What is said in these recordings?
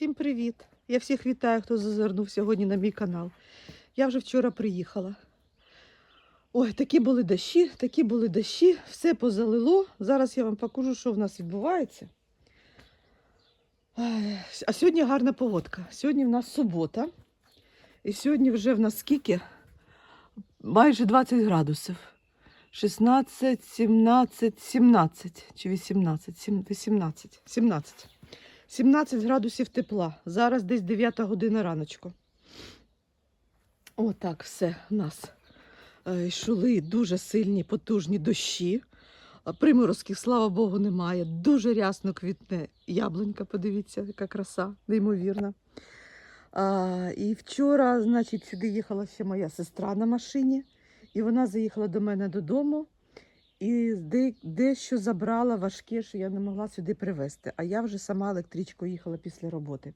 Всім привіт! Я всіх вітаю, хто зазирнув сьогодні на мій канал. Я вже вчора приїхала. Ой, такі були дощі, такі були дощі, все позалило. Зараз я вам покажу, що в нас відбувається. А сьогодні гарна погодка. Сьогодні в нас субота. І сьогодні вже в нас скільки? Майже 20 градусів. 16, 17, 17 чи 18, Сім- 18, 17. 17 градусів тепла. Зараз десь 9 година раночку. Отак все в нас. Е, Йшли дуже сильні, потужні дощі. А Приморозків, слава Богу, немає. Дуже рясно квітне яблунька, подивіться, яка краса, неймовірна. А, і вчора, значить, сюди їхала ще моя сестра на машині, і вона заїхала до мене додому і де, дещо забрала важке, що я не могла сюди привезти. А я вже сама електричкою їхала після роботи.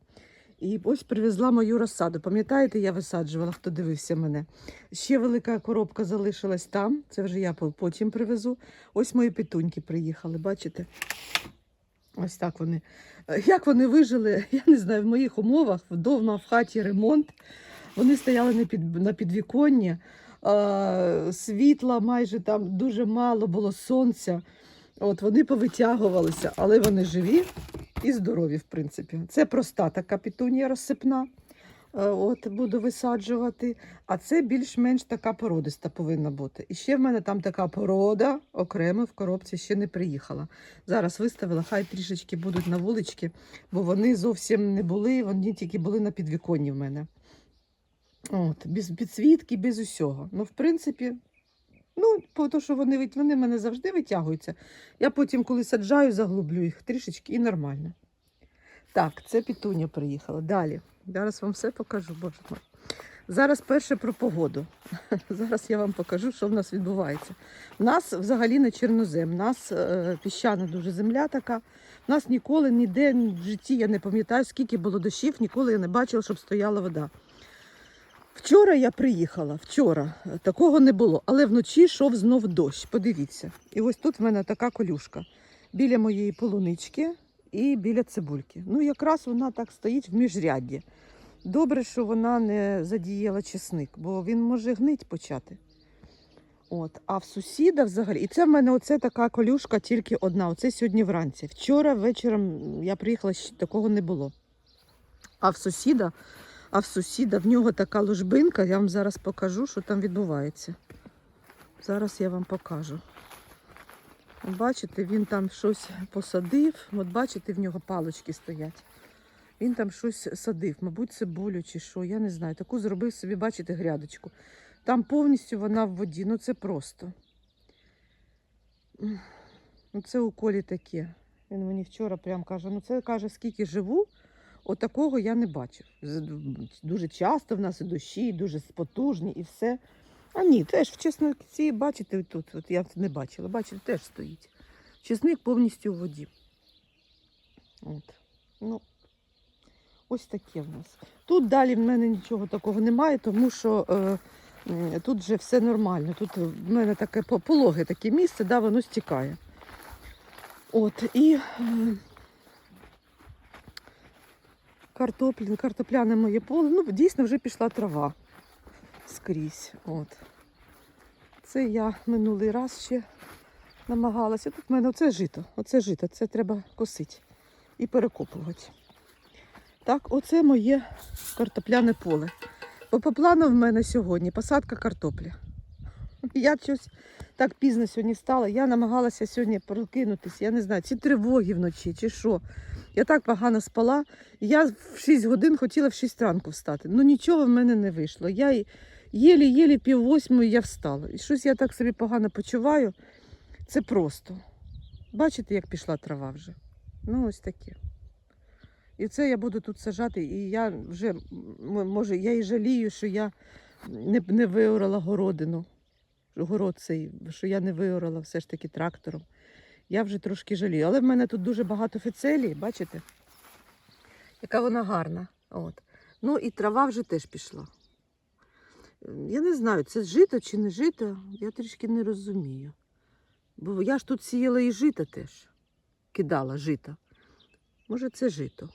І ось привезла мою розсаду. Пам'ятаєте, я висаджувала, хто дивився мене. Ще велика коробка залишилась там. Це вже я потім привезу. Ось мої петуньки приїхали, бачите? Ось так вони. Е, Як вони вижили, я не знаю, в моїх умовах вдома в хаті ремонт. Вони стояли на, під, на підвіконні, світла майже там дуже мало було сонця. От вони повитягувалися, але вони живі і здорові, в принципі. Це проста така петунія розсипна. Е, От буду висаджувати. А це більш-менш така породиста повинна бути. І ще в мене там така порода окремо в коробці ще не приїхала. Зараз виставила, хай трішечки будуть на вулички, бо вони зовсім не були, вони тільки були на підвіконні в мене. От, без підсвітки, без усього. Ну, в принципі, ну, по то, що вони, вони мене завжди витягуються. Я потім, коли саджаю, заглублю їх трішечки і нормально. Так, це пітуня приїхала. Далі. Зараз вам все покажу, боже мой. Зараз перше про погоду. Зараз я вам покажу, що в нас відбувається. У нас взагалі не чорнозем, у нас е, піщана дуже земля така. У нас ніколи ніде в житті, я не пам'ятаю, скільки було дощів, ніколи я не бачила, щоб стояла вода. Вчора я приїхала, вчора е, такого не було, але вночі йшов знов дощ. Подивіться. І ось тут в мене така колюшка біля моєї полунички і біля цибульки. Ну, якраз вона так стоїть в міжрядді. Добре, що вона не задіяла чесник, бо він може гнить почати. От, а в сусіда взагалі, і це в мене оце така колюшка тільки одна. Оце сьогодні вранці. Вчора вечором я приїхала, такого не було. А в сусіда, а в сусіда в нього така ложбинка, я вам зараз покажу, що там відбувається. Зараз я вам покажу. От Бачите, він там щось посадив. От бачите, в нього палочки стоять. Він там щось садив, мабуть, цибулю чи що, я не знаю. Таку зробив собі, бачите, грядочку. Там повністю вона в воді. Ну це просто. Ну це у колі таке. Він мені вчора прям каже: ну це каже, скільки живу, отакого я не бачив. Дуже часто в нас і дощі, і дуже потужні, і все. А ні, теж в чесноці, бачите, тут, от я не бачила, бачите, теж стоїть. Чесник повністю у воді. От. Ну, ось таке в нас. Тут далі в мене нічого такого немає, тому що е, тут вже все нормально. Тут в мене таке пологе таке місце, да, воно стікає. От, і е, картоплі, картопляне моє поле. Ну, дійсно вже пішла трава скрізь. От. Це я минулий раз ще намагалася. Тут в мене оце жито. Оце жито, це треба косити і перекопувати. Так, оце моє картопляне поле. Бо по плану в мене сьогодні посадка картоплі. Я щось так пізно сьогодні встала. Я намагалася сьогодні прокинутися. Я не знаю, чи тривоги вночі, чи що. Я так погано спала. Я в 6 годин хотіла в 6 ранку встати. Ну нічого в мене не вийшло. Я єлі-єлі пів восьмої я встала. І щось я так собі погано почуваю. Це просто. Бачите, як пішла трава вже? Ну, ось таке. І це я буду тут сажати, і я вже, може, я і жалію, що я не, не виорала городину. Город цей, що я не виорала все ж таки трактором. Я вже трошки жалію. Але в мене тут дуже багато фіцелії, бачите? Яка вона гарна. От. Ну і трава вже теж пішла. Я не знаю, це жито чи не жито, я трішки не розумію. Бо я ж тут сіяла і жито теж, кидала жито. Може, це жито.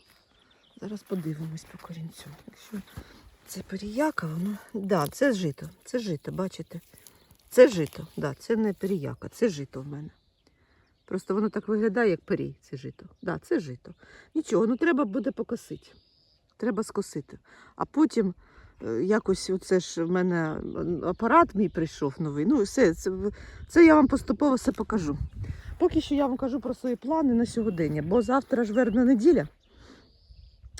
Зараз подивимось по корінцю. Якщо це періяка, воно. Да, це жито. Це жито, бачите? Це жито. Да, це не періяка, це жито в мене. Просто воно так виглядає, як перій, це жито. Да, це жито. Нічого, ну треба буде покосити. Треба скосити. А потім е, якось оце ж в мене апарат мій прийшов новий. Ну, все, це, це я вам поступово все покажу. Поки що я вам кажу про свої плани на сьогодення, бо завтра ж вербна неділя.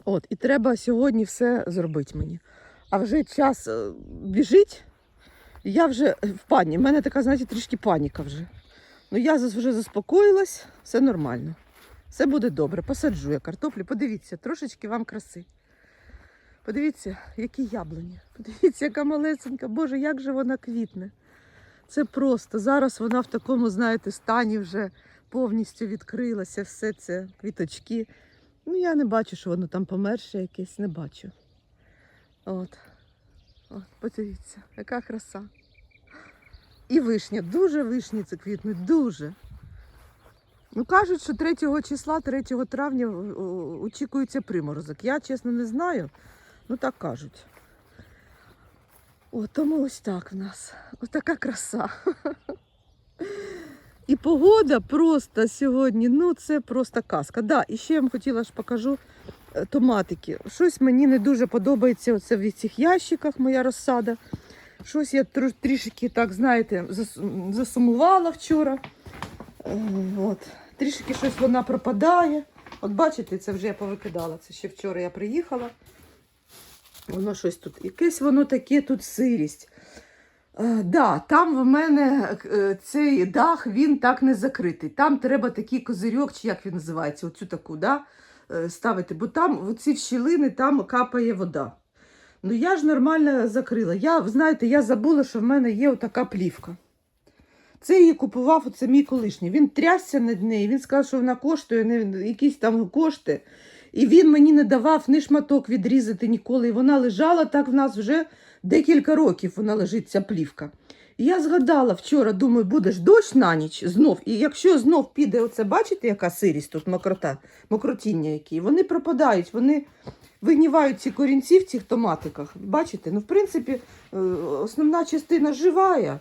От, і треба сьогодні все зробити мені. А вже час е, біжить, я вже в пані. У мене така, знаєте, трішки паніка вже. Ну я вже заспокоїлась, все нормально. Все буде добре. Посаджу я картоплю. Подивіться, трошечки вам краси. Подивіться, які яблуні. Подивіться, яка малесенька. Боже, як же вона квітне. Це просто. Зараз вона в такому, знаєте, стані вже повністю відкрилася, все це квіточки. Ну, я не бачу, що воно там померше якесь, не бачу. От. От, подивіться, яка краса. І вишня, дуже вишні це квітнуть, дуже. Ну, кажуть, що 3 числа, 3 травня о, о, очікується приморозок. Я, чесно, не знаю. Ну так кажуть. О, тому ось так в нас. Ось така краса. І погода просто сьогодні, ну це просто казка. Да, і ще я вам хотіла ж покажу е, томатики. Щось мені не дуже подобається оце в цих ящиках моя розсада. Щось я тр- трішки, так, знаєте, засумувала вчора. Е, От. Трішки щось вона пропадає. От бачите, це вже я повикидала. Це ще вчора я приїхала. Воно щось тут. Якесь воно таке тут сирість. Е, да, там в мене е, цей дах, він так не закритий. Там треба такий козирьок, чи як він називається, оцю таку, да, е, ставити, бо там ці щілини, там капає вода. Ну я ж нормально закрила. Я, знаєте, я забула, що в мене є отака плівка. Це її купував оце мій колишній. Він трясся над нею, він сказав, що вона коштує не, якісь там кошти. І він мені не давав ні шматок відрізати ніколи. І вона лежала так в нас вже декілька років вона лежить, ця плівка. Я згадала вчора, думаю, буде ж дощ на ніч знов. І якщо знов піде оце, бачите, яка сирість тут мокрота, мокротіння які, вони пропадають, вони вигнівають ці корінці в цих томатиках. Бачите? Ну, в принципі, е, основна частина живая.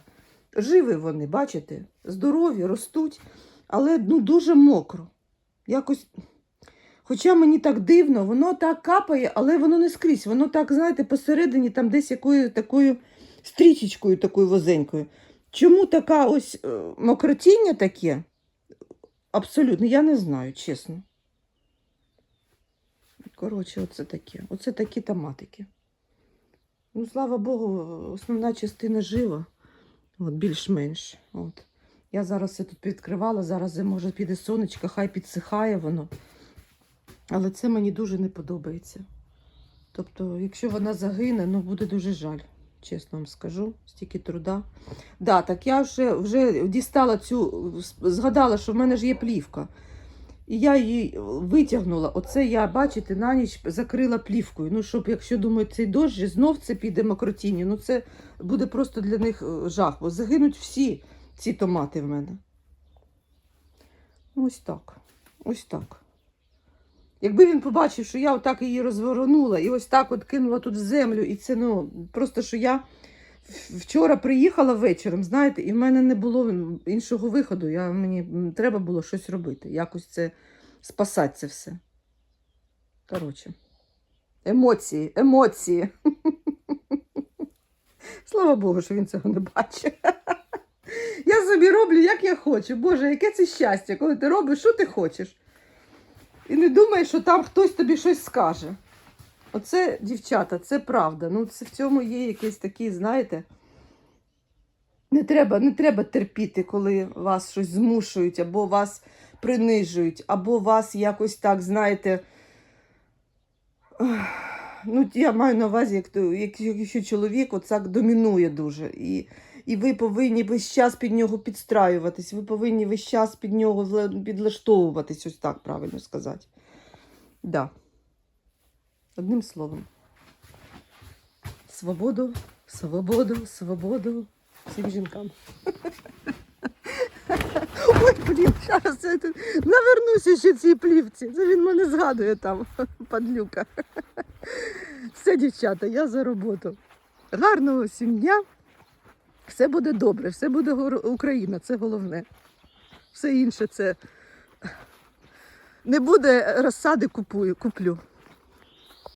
Живі вони, бачите? Здорові, ростуть, але ну, дуже мокро. Якось. Хоча мені так дивно, воно так капає, але воно не скрізь. Воно так, знаєте, посередині, там десь якою такою стрічечкою такою возенькою. Чому така ось е, мокротіння таке? Абсолютно, я не знаю, чесно. Коротше, оце таке. Оце такі томатики. Ну, слава Богу, основна частина жива. От, більш-менш. От. Я зараз все тут відкривала, зараз може піде сонечко, хай підсихає воно. Але це мені дуже не подобається. Тобто, якщо вона загине, ну буде дуже жаль, чесно вам скажу, стільки труда. Да, так я вже, вже дістала цю, згадала, що в мене ж є плівка. І я її витягнула. Оце я, бачите, на ніч закрила плівкою. Ну, щоб, якщо думаю, цей дощ знов це піде мокротіння, ну це буде просто для них е, жах, бо загинуть всі ці томати в мене. Ось так. Ось так. Якби він побачив, що я отак її розвернула і ось так от кинула тут в землю, і це ну просто що я вчора приїхала вечором, знаєте, і в мене не було іншого виходу. Я, мені треба було щось робити, якось це спасати це все. Коротше, емоції, емоції. Слава Богу, що він цього не бачить. Я собі роблю, як я хочу. Боже, яке це щастя, коли ти робиш, що ти хочеш. І не думай, що там хтось тобі щось скаже. Оце, дівчата, це правда. Ну, це в цьому є якийсь такий, знаєте. Не треба, не треба терпіти, коли вас щось змушують, або вас принижують, або вас якось так, знаєте. Ну, я маю на увазі, як, як, якщо чоловік оцак домінує дуже. І, і ви повинні весь час під нього підстраюватись, ви повинні весь час під нього підлаштовуватись, ось так правильно сказати. Да. Одним словом. Свободу, свободу, свободу всім жінкам. Ой, блін, зараз я тут навернуся ще цій плівці. Це він мене згадує там падлюка. Все, дівчата, я за роботу. Гарного всім дня. Все буде добре, все буде Україна, це головне. Все інше це не буде розсади купую, куплю.